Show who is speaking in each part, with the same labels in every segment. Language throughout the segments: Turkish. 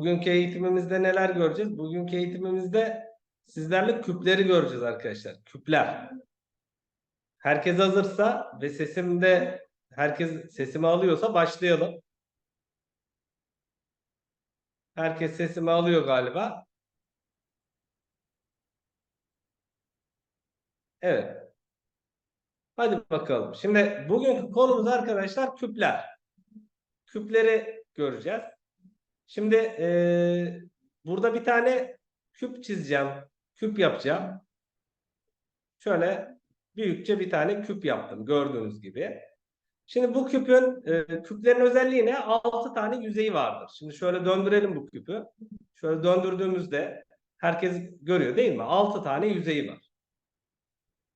Speaker 1: bugünkü eğitimimizde neler göreceğiz? Bugünkü eğitimimizde sizlerle küpleri göreceğiz arkadaşlar. Küpler. Herkes hazırsa ve sesimde herkes sesimi alıyorsa başlayalım. Herkes sesimi alıyor galiba. Evet. Hadi bakalım. Şimdi bugünkü konumuz arkadaşlar küpler. Küpleri göreceğiz. Şimdi eee, burada bir tane küp çizeceğim. Küp yapacağım. Şöyle büyükçe bir tane küp yaptım gördüğünüz gibi. Şimdi bu küpün e, küplerin özelliği ne? 6 tane yüzeyi vardır. Şimdi şöyle döndürelim bu küpü. Şöyle döndürdüğümüzde herkes görüyor değil mi? 6 tane yüzeyi var.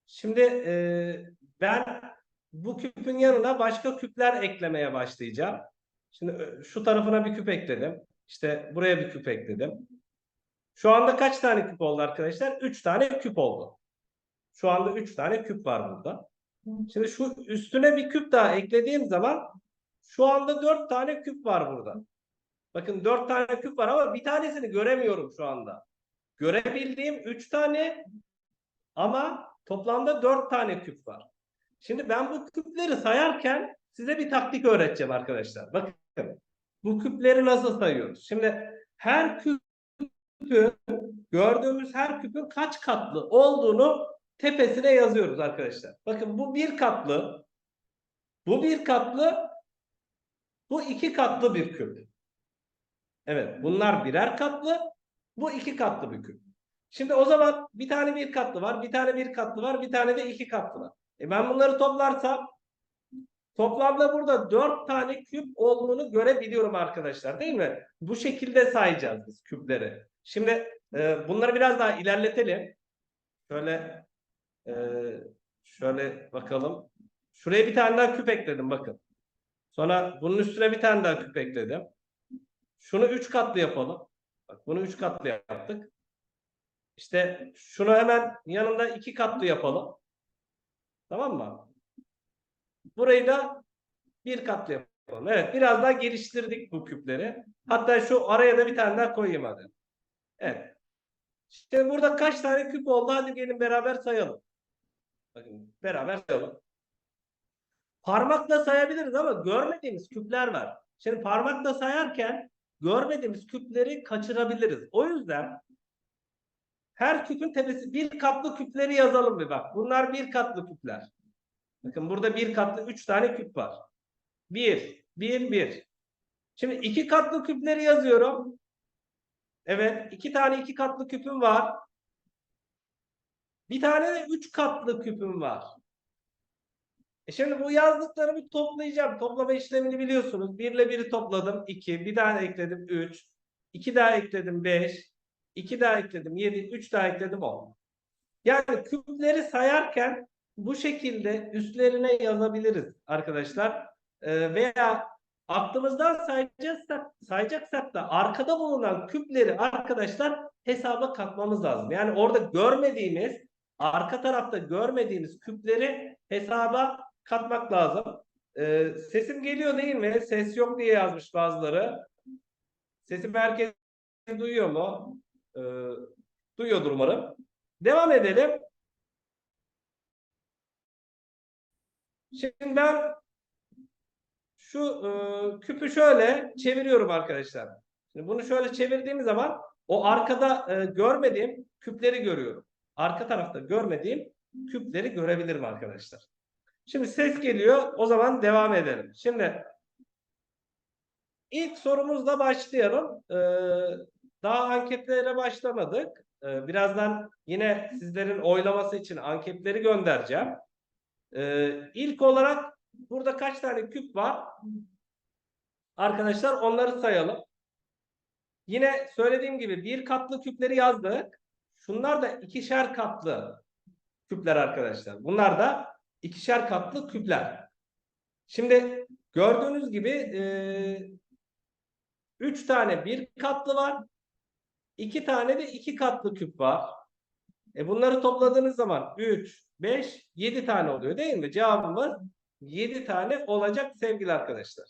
Speaker 1: Şimdi e, ben bu küpün yanına başka küpler eklemeye başlayacağım. Şimdi e, şu tarafına bir küp ekledim. İşte buraya bir küp ekledim. Şu anda kaç tane küp oldu arkadaşlar? 3 tane küp oldu. Şu anda 3 tane küp var burada. Şimdi şu üstüne bir küp daha eklediğim zaman şu anda 4 tane küp var burada. Bakın 4 tane küp var ama bir tanesini göremiyorum şu anda. Görebildiğim 3 tane ama toplamda 4 tane küp var. Şimdi ben bu küpleri sayarken size bir taktik öğreteceğim arkadaşlar. Bakın bu küpleri nasıl sayıyoruz? Şimdi her küpün gördüğümüz her küpün kaç katlı olduğunu tepesine yazıyoruz arkadaşlar. Bakın bu bir katlı, bu bir katlı, bu iki katlı bir küp. Evet bunlar birer katlı, bu iki katlı bir küp. Şimdi o zaman bir tane bir katlı var, bir tane bir katlı var, bir tane de iki katlı var. E ben bunları toplarsam toplamda burada dört tane küp olduğunu görebiliyorum arkadaşlar değil mi? Bu şekilde sayacağız biz küpleri. Şimdi e, bunları biraz daha ilerletelim. Şöyle ee, şöyle bakalım. Şuraya bir tane daha küp ekledim bakın. Sonra bunun üstüne bir tane daha küp ekledim. Şunu üç katlı yapalım. Bak bunu üç katlı yaptık. İşte şunu hemen yanında iki katlı yapalım. Tamam mı? Burayı da bir katlı yapalım. Evet biraz daha geliştirdik bu küpleri. Hatta şu araya da bir tane daha koyayım hadi. Evet. Şimdi burada kaç tane küp oldu? Hadi gelin beraber sayalım. Bakın beraber sayalım. Parmakla sayabiliriz ama görmediğimiz küpler var. Şimdi parmakla sayarken görmediğimiz küpleri kaçırabiliriz. O yüzden her küpün tepesi bir katlı küpleri yazalım bir bak. Bunlar bir katlı küpler. Bakın burada bir katlı üç tane küp var. Bir, bir, bir. Şimdi iki katlı küpleri yazıyorum. Evet, iki tane iki katlı küpüm var. Bir tane de üç katlı küpüm var. E şimdi bu yazdıklarımı toplayacağım. Toplama işlemini biliyorsunuz. Bir ile biri topladım. iki. Bir daha ekledim. Üç. iki daha ekledim. Beş. iki daha ekledim. Yedi. Üç daha ekledim. On. Yani küpleri sayarken bu şekilde üstlerine yazabiliriz arkadaşlar. Ee, veya aklımızdan sayacaksak, sayacaksak da arkada bulunan küpleri arkadaşlar hesaba katmamız lazım. Yani orada görmediğimiz arka tarafta görmediğiniz küpleri hesaba katmak lazım. Ee, sesim geliyor değil mi? Ses yok diye yazmış bazıları. Sesim herkes duyuyor mu? Ee, duyuyordur umarım. Devam edelim. Şimdi ben şu e, küpü şöyle çeviriyorum arkadaşlar. Şimdi bunu şöyle çevirdiğim zaman o arkada e, görmediğim küpleri görüyorum arka tarafta görmediğim küpleri görebilirim arkadaşlar. Şimdi ses geliyor. O zaman devam edelim. Şimdi ilk sorumuzla başlayalım. Ee, daha anketlere başlamadık. Ee, birazdan yine sizlerin oylaması için anketleri göndereceğim. Ee, ilk olarak burada kaç tane küp var? Arkadaşlar onları sayalım. Yine söylediğim gibi bir katlı küpleri yazdık. Şunlar da ikişer katlı küpler arkadaşlar. Bunlar da ikişer katlı küpler. Şimdi gördüğünüz gibi e, üç tane bir katlı var. iki tane de iki katlı küp var. E bunları topladığınız zaman 3, 5, 7 tane oluyor değil mi? Cevabımız 7 tane olacak sevgili arkadaşlar.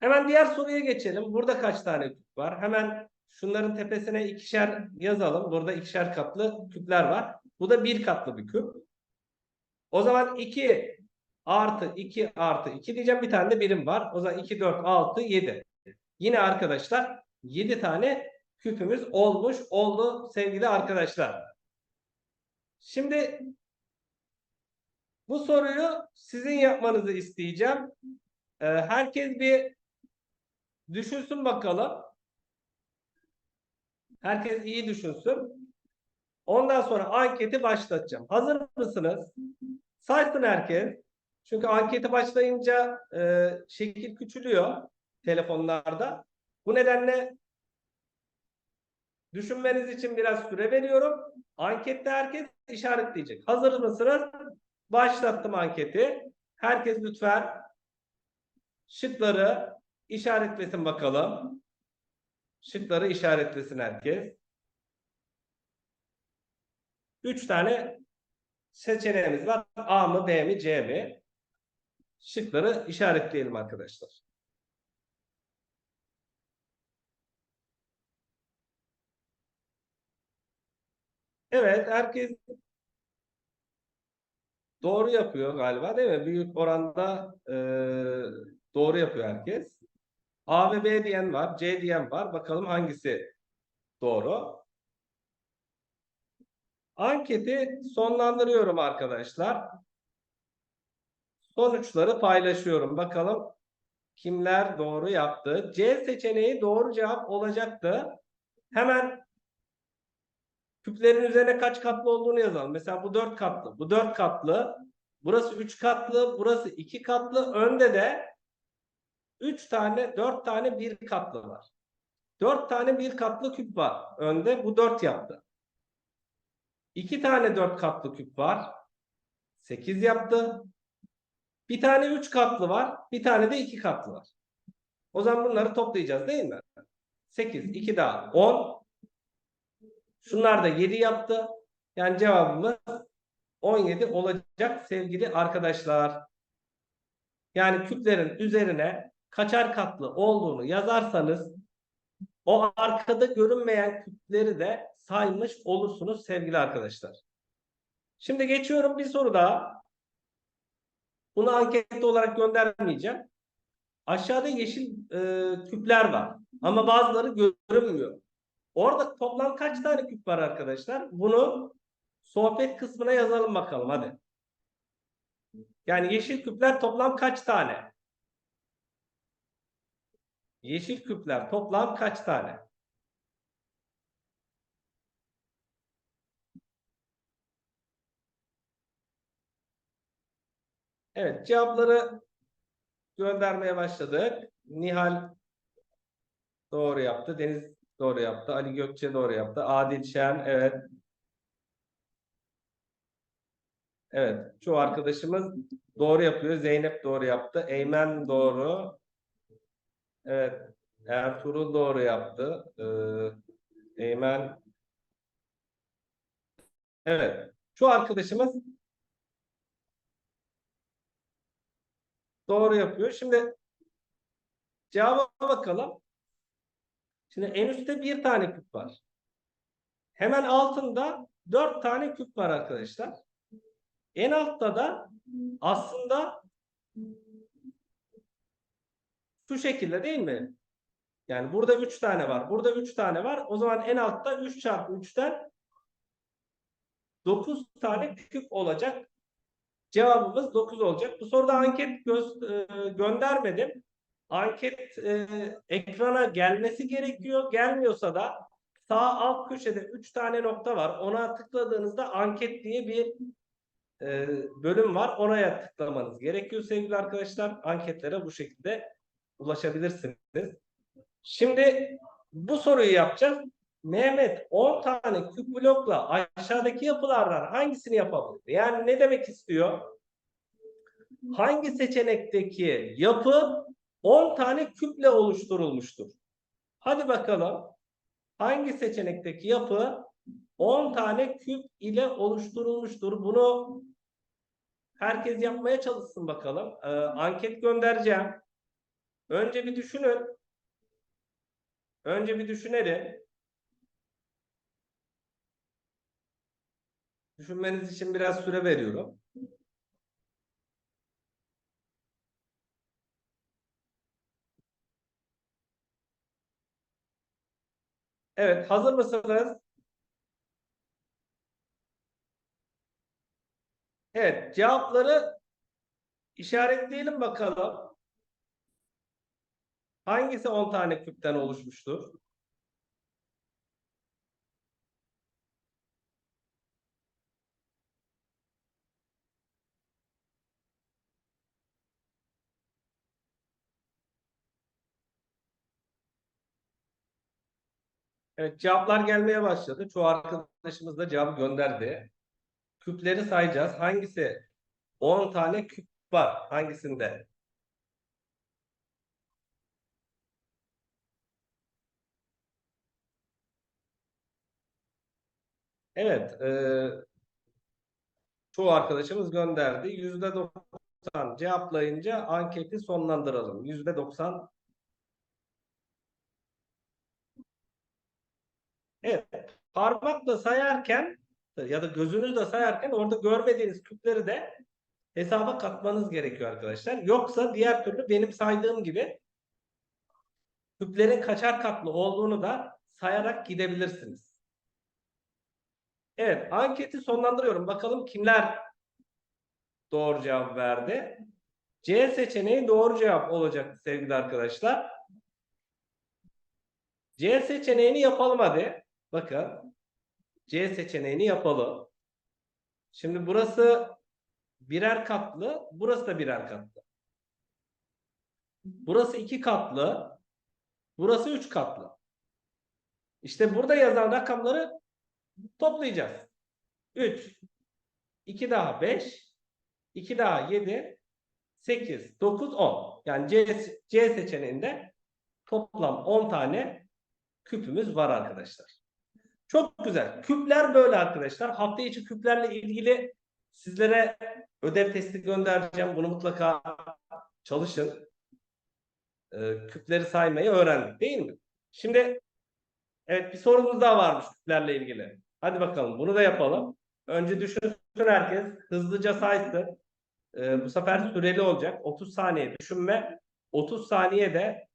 Speaker 1: Hemen diğer soruya geçelim. Burada kaç tane küp var? Hemen şunların tepesine ikişer yazalım. Burada ikişer katlı küpler var. Bu da bir katlı bir küp. O zaman 2 artı 2 artı 2 diyeceğim. Bir tane de birim var. O zaman 2, 4, 6, 7. Yine arkadaşlar 7 tane küpümüz olmuş oldu sevgili arkadaşlar. Şimdi bu soruyu sizin yapmanızı isteyeceğim. Ee, herkes bir düşünsün bakalım. Herkes iyi düşünsün. Ondan sonra anketi başlatacağım. Hazır mısınız? Saysın herkes. Çünkü anketi başlayınca e, şekil küçülüyor telefonlarda. Bu nedenle düşünmeniz için biraz süre veriyorum. Ankette herkes işaretleyecek. Hazır mısınız? Başlattım anketi. Herkes lütfen şıkları işaretlesin bakalım. Şıkları işaretlesin herkes. Üç tane seçeneğimiz var. A mı, B mi, C mi? Şıkları işaretleyelim arkadaşlar. Evet, herkes doğru yapıyor galiba değil mi? Büyük oranda e, doğru yapıyor herkes. A ve B diyen var, C diyen var. Bakalım hangisi doğru? Anketi sonlandırıyorum arkadaşlar. Sonuçları paylaşıyorum. Bakalım kimler doğru yaptı. C seçeneği doğru cevap olacaktı. Hemen küplerin üzerine kaç katlı olduğunu yazalım. Mesela bu dört katlı, bu dört katlı, burası üç katlı, burası iki katlı. Önde de üç tane, dört tane bir katlı var. Dört tane bir katlı küp var. Önde bu dört yaptı. İki tane dört katlı küp var. Sekiz yaptı. Bir tane üç katlı var. Bir tane de iki katlı var. O zaman bunları toplayacağız değil mi? Sekiz, iki daha on. Şunlar da yedi yaptı. Yani cevabımız 17 olacak sevgili arkadaşlar. Yani küplerin üzerine kaçar katlı olduğunu yazarsanız o arkada görünmeyen küpleri de saymış olursunuz sevgili arkadaşlar. Şimdi geçiyorum bir soru daha. Bunu ankette olarak göndermeyeceğim. Aşağıda yeşil e, küpler var. Ama bazıları görünmüyor. Orada toplam kaç tane küp var arkadaşlar? Bunu sohbet kısmına yazalım bakalım hadi. Yani yeşil küpler toplam kaç tane? Yeşil küpler toplam kaç tane? Evet cevapları göndermeye başladık. Nihal doğru yaptı. Deniz doğru yaptı. Ali Gökçe doğru yaptı. Adil Şen evet. Evet. Çoğu arkadaşımız doğru yapıyor. Zeynep doğru yaptı. Eymen doğru. Evet. Ertuğrul doğru yaptı. Ee, Eymen Evet. Şu arkadaşımız doğru yapıyor. Şimdi cevaba bakalım. Şimdi en üstte bir tane küp var. Hemen altında dört tane küp var arkadaşlar. En altta da aslında şu şekilde değil mi? Yani burada üç tane var. Burada üç tane var. O zaman en altta 3 çarpı 3'ten 9 tane küp olacak. Cevabımız 9 olacak. Bu soruda anket göz, e, göndermedim. Anket e, ekrana gelmesi gerekiyor. Gelmiyorsa da sağ alt köşede 3 tane nokta var. Ona tıkladığınızda anket diye bir e, bölüm var. Oraya tıklamanız gerekiyor sevgili arkadaşlar. Anketlere bu şekilde ulaşabilirsiniz. Şimdi bu soruyu yapacağız. Mehmet 10 tane küp blokla aşağıdaki yapılardan hangisini yapabilir? Yani ne demek istiyor? Hangi seçenekteki yapı 10 tane küple oluşturulmuştur? Hadi bakalım. Hangi seçenekteki yapı 10 tane küp ile oluşturulmuştur? Bunu herkes yapmaya çalışsın bakalım. Ee, anket göndereceğim. Önce bir düşünün. Önce bir düşünelim. Düşünmeniz için biraz süre veriyorum. Evet, hazır mısınız? Evet, cevapları işaretleyelim bakalım. Hangisi 10 tane küpten oluşmuştur? Evet, cevaplar gelmeye başladı. Çoğu arkadaşımız da cevabı gönderdi. Küpleri sayacağız. Hangisi 10 tane küp var? Hangisinde? Evet, e, çoğu arkadaşımız gönderdi. Yüzde 90 cevaplayınca anketi sonlandıralım. Yüzde 90 Evet, parmakla sayarken ya da gözünüzle sayarken orada görmediğiniz küpleri de hesaba katmanız gerekiyor arkadaşlar. Yoksa diğer türlü benim saydığım gibi küplerin kaçar katlı olduğunu da sayarak gidebilirsiniz. Evet, anketi sonlandırıyorum. Bakalım kimler doğru cevap verdi. C seçeneği doğru cevap olacak sevgili arkadaşlar. C seçeneğini yapalım hadi. Bakın. C seçeneğini yapalım. Şimdi burası birer katlı, burası da birer katlı. Burası iki katlı, burası üç katlı. İşte burada yazan rakamları toplayacağız. 3, 2 daha 5, 2 daha 7, 8, 9, 10. Yani C, C seçeneğinde toplam 10 tane küpümüz var arkadaşlar. Çok güzel. Küpler böyle arkadaşlar. Hafta içi küplerle ilgili sizlere ödev testi göndereceğim. Bunu mutlaka çalışın. Ee, küpleri saymayı öğrendik değil mi? Şimdi evet bir sorumuz daha varmış küplerle ilgili. Hadi bakalım bunu da yapalım. Önce düşünsün herkes. Hızlıca saysın. Ee, bu sefer süreli olacak. 30 saniye düşünme. 30 saniye de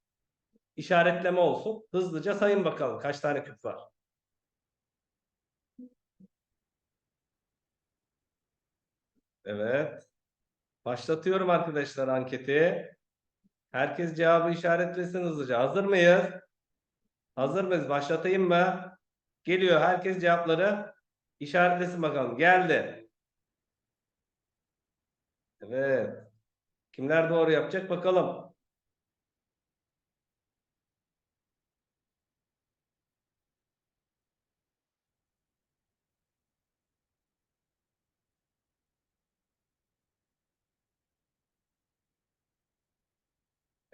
Speaker 1: işaretleme olsun. Hızlıca sayın bakalım kaç tane küp var. Evet. Başlatıyorum arkadaşlar anketi. Herkes cevabı işaretlesin hızlıca. Hazır mıyız? Hazır mıyız? Başlatayım mı? Geliyor. Herkes cevapları işaretlesin bakalım. Geldi. Evet. Kimler doğru yapacak bakalım.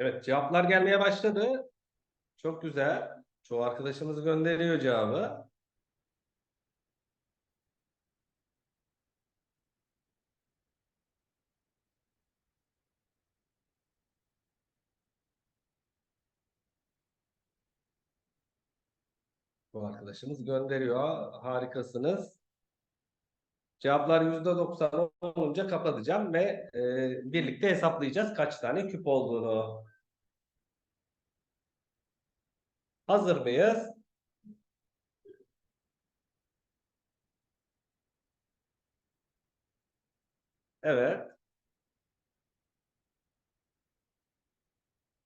Speaker 1: Evet cevaplar gelmeye başladı. Çok güzel. Çoğu arkadaşımız gönderiyor cevabı. Bu arkadaşımız gönderiyor. Harikasınız. Cevaplar %90 olunca kapatacağım ve e, birlikte hesaplayacağız kaç tane küp olduğunu. Hazır mıyız? Evet.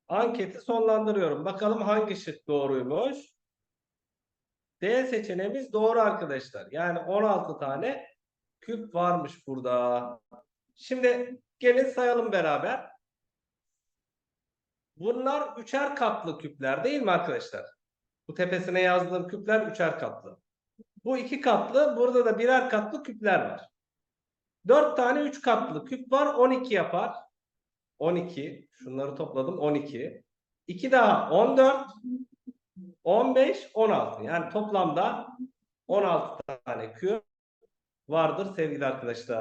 Speaker 1: Anketi sonlandırıyorum. Bakalım hangi şık doğruymuş? D seçeneğimiz doğru arkadaşlar. Yani 16 tane küp varmış burada. Şimdi gelin sayalım beraber. Bunlar üçer katlı küpler değil mi arkadaşlar? Bu tepesine yazdığım küpler üçer katlı. Bu iki katlı, burada da birer katlı küpler var. Dört tane üç katlı küp var, 12 yapar. 12, şunları topladım 12. 2 daha 14, 15, 16. Yani toplamda 16 tane küp vardır sevgili arkadaşlar.